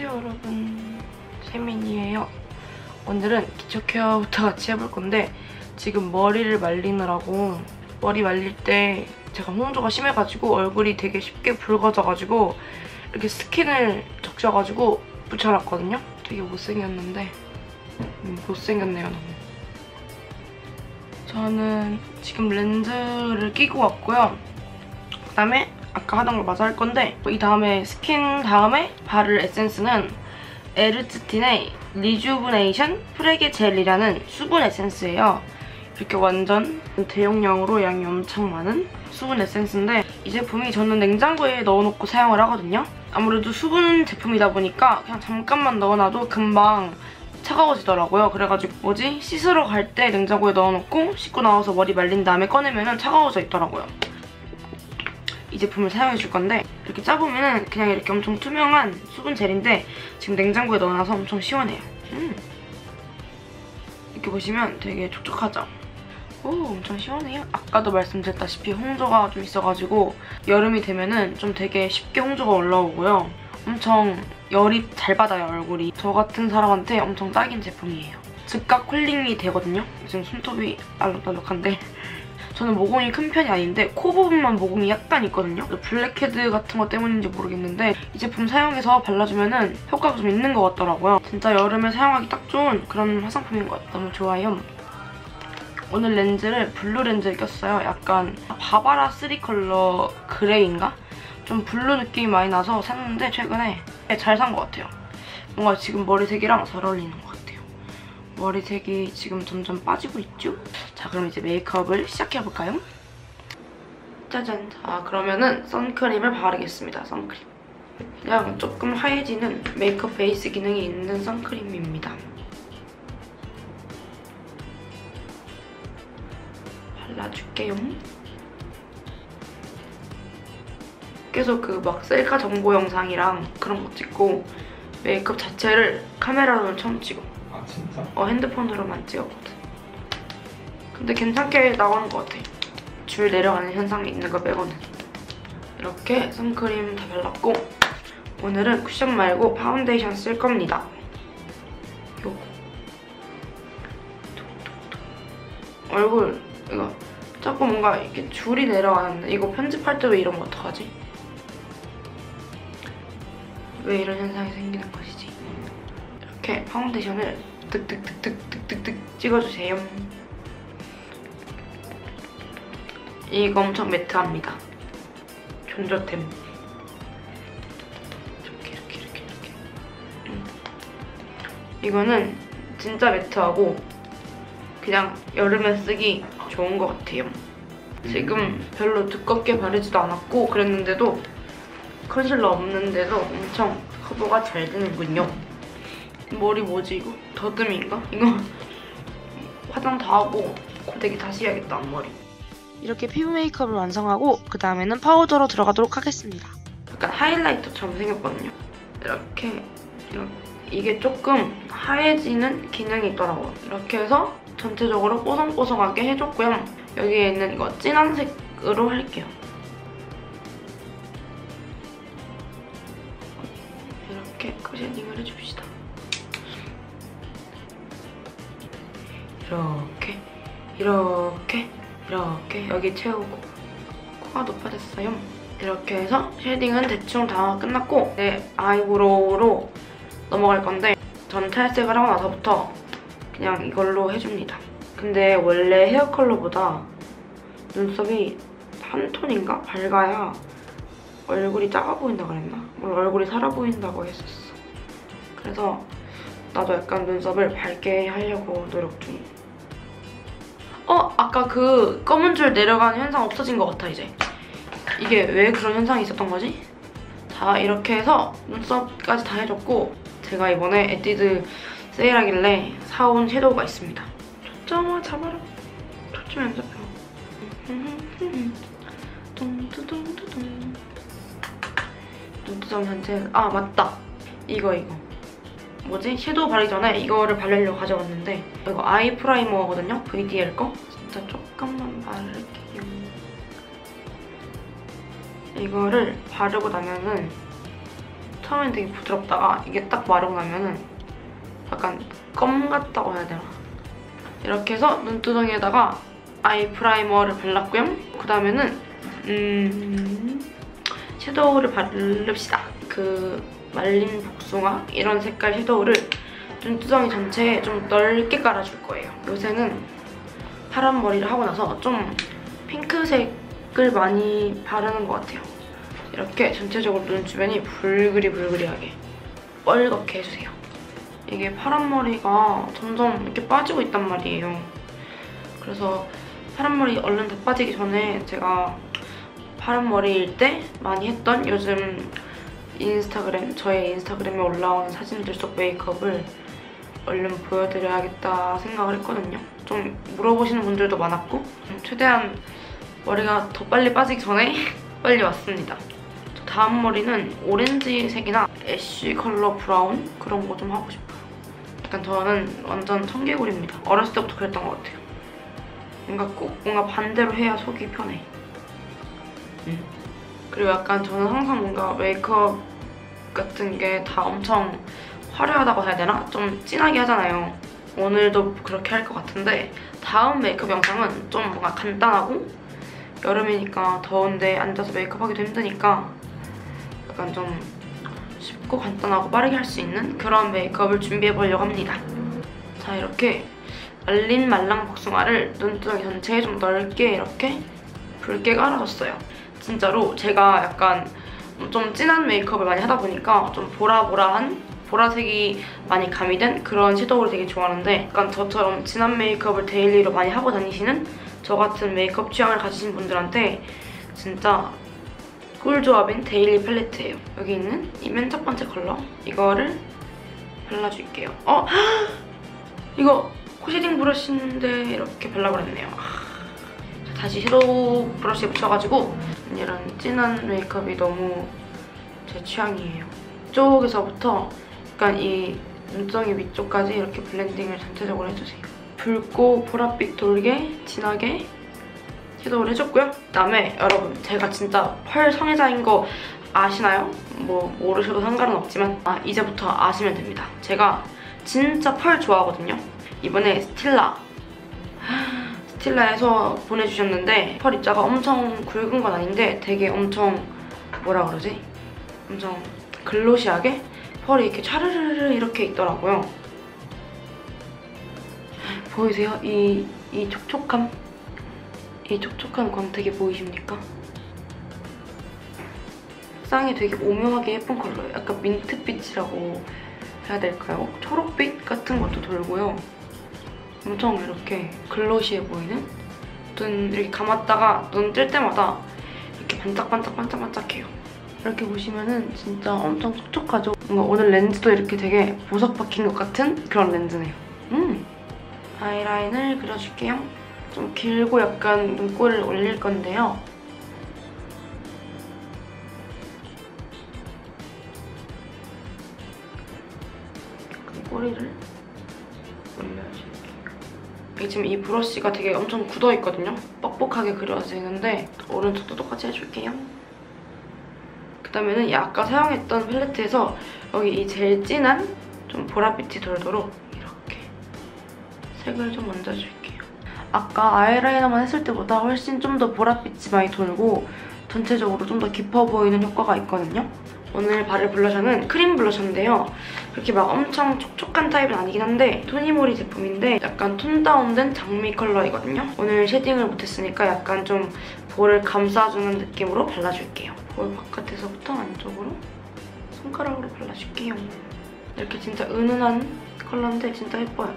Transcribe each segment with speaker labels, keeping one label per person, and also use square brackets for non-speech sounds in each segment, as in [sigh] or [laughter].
Speaker 1: 안녕하세요 여러분. 세민이에요. 오늘은 기초 케어부터 같이 해볼 건데 지금 머리를 말리느라고 머리 말릴 때 제가 홍조가 심해가지고 얼굴이 되게 쉽게 붉어져가지고 이렇게 스킨을 적셔가지고 붙여놨거든요. 되게 못생겼는데 음, 못생겼네요 너무. 저는 지금 렌즈를 끼고 왔고요. 그 다음에 아까 하던 걸 마저 할 건데 이 다음에 스킨 다음에 바를 에센스는 에르츠틴의 리주브네이션 프레게 젤이라는 수분 에센스예요. 이렇게 완전 대용량으로 양이 엄청 많은 수분 에센스인데 이 제품이 저는 냉장고에 넣어놓고 사용을 하거든요. 아무래도 수분 제품이다 보니까 그냥 잠깐만 넣어놔도 금방 차가워지더라고요. 그래가지고 뭐지? 씻으러 갈 때 냉장고에 넣어놓고 씻고 나와서 머리 말린 다음에 꺼내면 차가워져 있더라고요. 이 제품을 사용해줄 건데 이렇게 짜보면 그냥 이렇게 엄청 투명한 수분 젤인데 지금 냉장고에 넣어놔서 엄청 시원해요. 음. 이렇게 보시면 되게 촉촉하죠? 오 엄청 시원해요. 아까도 말씀드렸다시피 홍조가 좀 있어가지고 여름이 되면은 좀 되게 쉽게 홍조가 올라오고요. 엄청 열이 잘 받아요 얼굴이. 저 같은 사람한테 엄청 딱인 제품이에요. 즉각 쿨링이 되거든요. 지금 손톱이 알록달록한데 저는 모공이 큰 편이 아닌데 코 부분만 모공이 약간 있거든요. 블랙헤드 같은 거 때문인지 모르겠는데 이 제품 사용해서 발라주면 은 효과가 좀 있는 것 같더라고요. 진짜 여름에 사용하기 딱 좋은 그런 화장품인 것 같아요. 너무 좋아요. 오늘 렌즈를 블루 렌즈를 꼈어요. 약간 바바라 3 컬러 그레이인가? 좀 블루 느낌이 많이 나서 샀는데 최근에 잘 산 것 같아요. 뭔가 지금 머리색이랑 잘 어울리는 것 같아요. 머리색이 지금 점점 빠지고 있죠? 자 그럼 이제 메이크업을 시작해볼까요? 짜잔 자 그러면은 선크림을 바르겠습니다 선크림 그냥 조금 하얘지는 메이크업 베이스 기능이 있는 선크림입니다 발라줄게요 계속 그 막 셀카 정보 영상이랑 그런 거 찍고 메이크업 자체를 카메라로는 처음 찍어
Speaker 2: 아 진짜?
Speaker 1: 어, 핸드폰으로만 찍었거든. 근데 괜찮게 나오는 것 같아. 줄 내려가는 현상이 있는 거 빼고는. 이렇게 선크림 다 발랐고 오늘은 쿠션 말고 파운데이션 쓸 겁니다. 요거. 얼굴 이거 조금 뭔가 이렇게 줄이 내려가는데 이거 편집할 때 왜 이런 거 어떡하지? 왜 이런 현상이 생기는 것이지? 이렇게 파운데이션을 득득득득득득득 찍어주세요. 이거 엄청 매트합니다. 존저템. 이렇게 이렇게 이렇게 이렇게. 음. 이거는 진짜 매트하고 그냥 여름에 쓰기 좋은 것 같아요. 지금 별로 두껍게 바르지도 않았고 그랬는데도 컨실러 없는데도 엄청 커버가 잘 되는군요. 머리 뭐지 이거? 더듬인가? 이거 [laughs] 화장 다 하고 고데기 다시 해야겠다 앞머리. 이렇게 피부 메이크업을 완성하고 그 다음에는 파우더로 들어가도록 하겠습니다. 약간 하이라이터처럼 생겼거든요. 이렇게, 이렇게 이게 조금 하얘지는 기능이 있더라고요. 이렇게 해서 전체적으로 뽀송뽀송하게 해줬고요. 여기에 있는 이거 진한 색으로 할게요. 여기 채우고 코가 높아졌어요. 이렇게 해서 쉐딩은 대충 다 끝났고 이제 아이브로우로 넘어갈 건데 전 탈색을 하고 나서부터 그냥 이걸로 해줍니다. 근데 원래 헤어 컬러보다 눈썹이 한 톤인가? 밝아야 얼굴이 작아 보인다 그랬나? 뭘 얼굴이 살아 보인다고 했었어. 그래서 나도 약간 눈썹을 밝게 하려고 노력 중. 어? 아까 그 검은 줄 내려가는 현상 없어진 것 같아 이제. 이게 왜 그런 현상이 있었던 거지? 자 이렇게 해서 눈썹까지 다 해줬고 제가 이번에 에뛰드 세일하길래 사온 섀도우가 있습니다. 초점아 잡아라. 초점이 안 잡혀. 눈두점 현재 아 맞다. 이거 이거. 뭐지? 섀도우 바르기 전에 이거를 바르려고 가져왔는데 이거 아이 프라이머거든요? VDL 거? 진짜 조금만 바를게요. 이거를 바르고 나면은 처음엔 되게 부드럽다가 이게 딱 마르고 나면은 약간 껌 같다고 해야 되나? 이렇게 해서 눈두덩이에다가 아이 프라이머를 발랐고요. 그 다음에는 음... 섀도우를 바릅시다. 그 말린 복숭아 이런 색깔 섀도우를 눈두덩이 전체에 좀 넓게 깔아줄 거예요. 요새는 파란 머리를 하고 나서 좀 핑크색을 많이 바르는 것 같아요. 이렇게 전체적으로 눈 주변이 불그리불그리하게 뻘겋게 해주세요. 이게 파란 머리가 점점 이렇게 빠지고 있단 말이에요. 그래서 파란 머리 얼른 다 빠지기 전에 제가 파란 머리일 때 많이 했던 요즘 인스타그램, 저의 인스타그램에 올라오는 사진들 속 메이크업을 얼른 보여드려야겠다 생각을 했거든요. 좀 물어보시는 분들도 많았고 최대한 머리가 더 빨리 빠지기 전에 [laughs] 빨리 왔습니다. 다음 머리는 오렌지색이나 애쉬 컬러 브라운 그런 거 좀 하고 싶어요. 약간 저는 완전 청개구리입니다. 어렸을 때부터 그랬던 것 같아요. 뭔가 꼭 뭔가 반대로 해야 속이 편해. 음. 그리고 약간 저는 항상 뭔가 메이크업 같은 게 다 엄청 화려하다고 해야 되나? 좀 진하게 하잖아요. 오늘도 그렇게 할 것 같은데 다음 메이크업 영상은 좀 뭔가 간단하고 여름이니까 더운데 앉아서 메이크업 하기도 힘드니까 약간 좀 쉽고 간단하고 빠르게 할 수 있는 그런 메이크업을 준비해보려고 합니다. 자 이렇게 말린 말랑 복숭아를 눈두덩이 전체에 좀 넓게 이렇게 붉게 깔아줬어요. 진짜로 제가 약간 좀 진한 메이크업을 많이 하다 보니까 좀 보라보라한 보라색이 많이 가미된 그런 섀도우를 되게 좋아하는데 약간 저처럼 진한 메이크업을 데일리로 많이 하고 다니시는 저 같은 메이크업 취향을 가지신 분들한테 진짜 꿀조합인 데일리 팔레트예요. 여기 있는 이 맨 첫 번째 컬러 이거를 발라줄게요. 어? [gasps] 이거 코쉐딩 브러쉬인데 이렇게 발라버렸네요. 다시 섀도우 브러쉬에 묻혀가지고 이런 진한 메이크업이 너무 제 취향이에요. 이쪽에서부터 약간 이 눈덩이 위쪽까지 이렇게 블렌딩을 전체적으로 해주세요. 붉고 보랏빛 돌게 진하게 섀도우를 해줬고요. 그다음에 여러분 제가 진짜 펄 성애자인 거 아시나요? 뭐 모르셔도 상관은 없지만 아, 이제부터 아시면 됩니다. 제가 진짜 펄 좋아하거든요. 이번에 스틸라 스틸라에서 보내주셨는데 펄 입자가 엄청 굵은 건 아닌데 되게 엄청 뭐라 그러지? 엄청 글로시하게 펄이 이렇게 차르르르 이렇게 있더라고요. 보이세요? 이, 이 촉촉함? 이 촉촉한 광택이 보이십니까? 색상이 되게 오묘하게 예쁜 컬러예요. 약간 민트빛이라고 해야 될까요? 초록빛 같은 것도 돌고요. 엄청 이렇게 글로시해 보이는? 눈 이렇게 감았다가 눈 뜰 때마다 이렇게 반짝반짝 반짝반짝해요. 이렇게 보시면은 진짜 엄청 촉촉하죠? 뭔가 오늘 렌즈도 이렇게 되게 보석 박힌 것 같은 그런 렌즈네요. 음! 아이라인을 그려줄게요. 좀 길고 약간 눈꼬리를 올릴 건데요. 꼬리를. 이게 지금 이 브러쉬가 되게 엄청 굳어있거든요. 뻑뻑하게 그려지는데 오른쪽도 똑같이 해줄게요. 그다음에는 이 아까 사용했던 팔레트에서 여기 이 제일 진한 좀 보랏빛이 돌도록 이렇게 색을 좀 얹어줄게요. 아까 아이라이너만 했을 때보다 훨씬 좀 더 보랏빛이 많이 돌고 전체적으로 좀 더 깊어 보이는 효과가 있거든요. 오늘 바를 블러셔는 크림 블러셔인데요. 그렇게 막 엄청 촉촉한 타입은 아니긴 한데 토니모리 제품인데 약간 톤 다운된 장미 컬러이거든요. 오늘 쉐딩을 못했으니까 약간 좀 볼을 감싸주는 느낌으로 발라줄게요. 볼 바깥에서부터 안쪽으로 손가락으로 발라줄게요. 이렇게 진짜 은은한 컬러인데 진짜 예뻐요.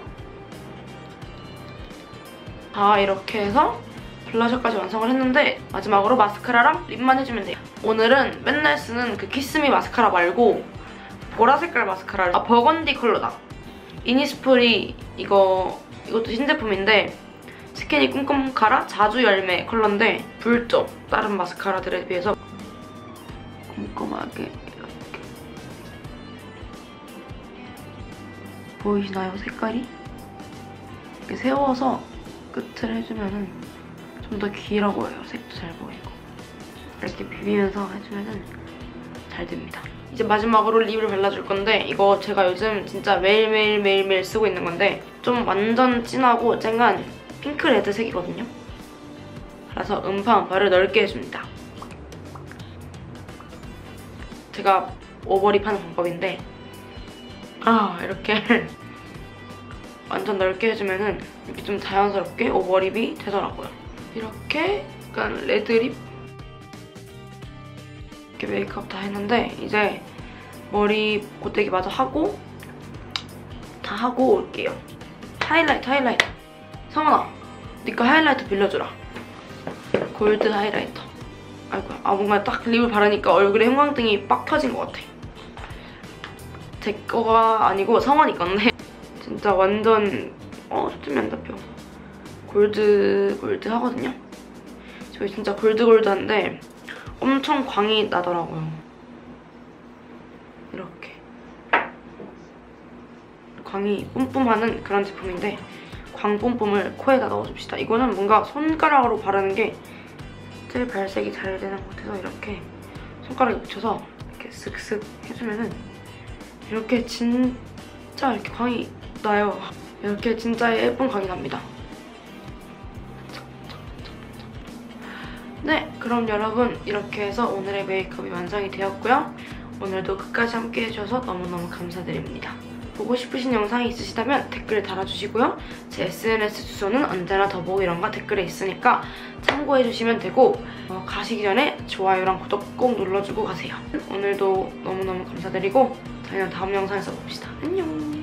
Speaker 1: 자, 이렇게 해서 블러셔까지 완성을 했는데 마지막으로 마스카라랑 립만 해주면 돼요. 오늘은 맨날 쓰는 그 키스미 마스카라 말고 보라 색깔 마스카라를 아 버건디 컬러다. 이니스프리 이거 이것도 신제품인데 스키니 꼼꼼카라 자주 열매 컬러인데 붉죠? 다른 마스카라들에 비해서 꼼꼼하게 이렇게 보이시나요 색깔이? 이렇게 세워서 끝을 해주면 은 좀 더 길어 보여요 색도 잘 보이고 이렇게 비비면서 해주면은 잘 됩니다. 이제 마지막으로 립을 발라줄 건데 이거 제가 요즘 진짜 매일매일 매일매일 쓰고 있는 건데 좀 완전 진하고 쨍한 핑크 레드 색이거든요. 그래서 음파 음파를 넓게 해줍니다. 제가 오버립 하는 방법인데 아 이렇게 [laughs] 완전 넓게 해주면 은 이렇게 좀 자연스럽게 오버립이 되더라고요. 이렇게 약간 레드립 이렇게 메이크업 다 했는데 이제 머리 고데기 마저 하고 다 하고 올게요. 하이라이트 하이라이트 성원아 니꺼 하이라이터 빌려주라. 골드 하이라이터. 아이고 아 뭔가 딱 립을 바르니까 얼굴에 형광등이 빡 켜진 것 같아. 제 거가 아니고 성원이 건데 진짜 완전 어 초점이 안 잡혀. 골드 골드 하거든요. 저희 진짜 골드 골드한데 엄청 광이 나더라고요. 이렇게 광이 뿜뿜하는 그런 제품인데 광 뿜뿜을 코에다 넣어줍시다. 이거는 뭔가 손가락으로 바르는 게 제일 발색이 잘 되는 것 같아서 이렇게 손가락에 묻혀서 이렇게 슥슥 해주면은 이렇게 진짜 이렇게 광이 나요. 이렇게 진짜 예쁜 광이 납니다. 그럼 여러분 이렇게 해서 오늘의 메이크업이 완성이 되었고요. 오늘도 끝까지 함께 해주셔서 너무너무 감사드립니다. 보고 싶으신 영상이 있으시다면 댓글 달아주시고요. 제 SNS 주소는 언제나 더보기란과 댓글에 있으니까 참고해주시면 되고 어, 가시기 전에 좋아요랑 구독 꼭 눌러주고 가세요. 오늘도 너무너무 감사드리고 저희는 다음 영상에서 봅시다. 안녕!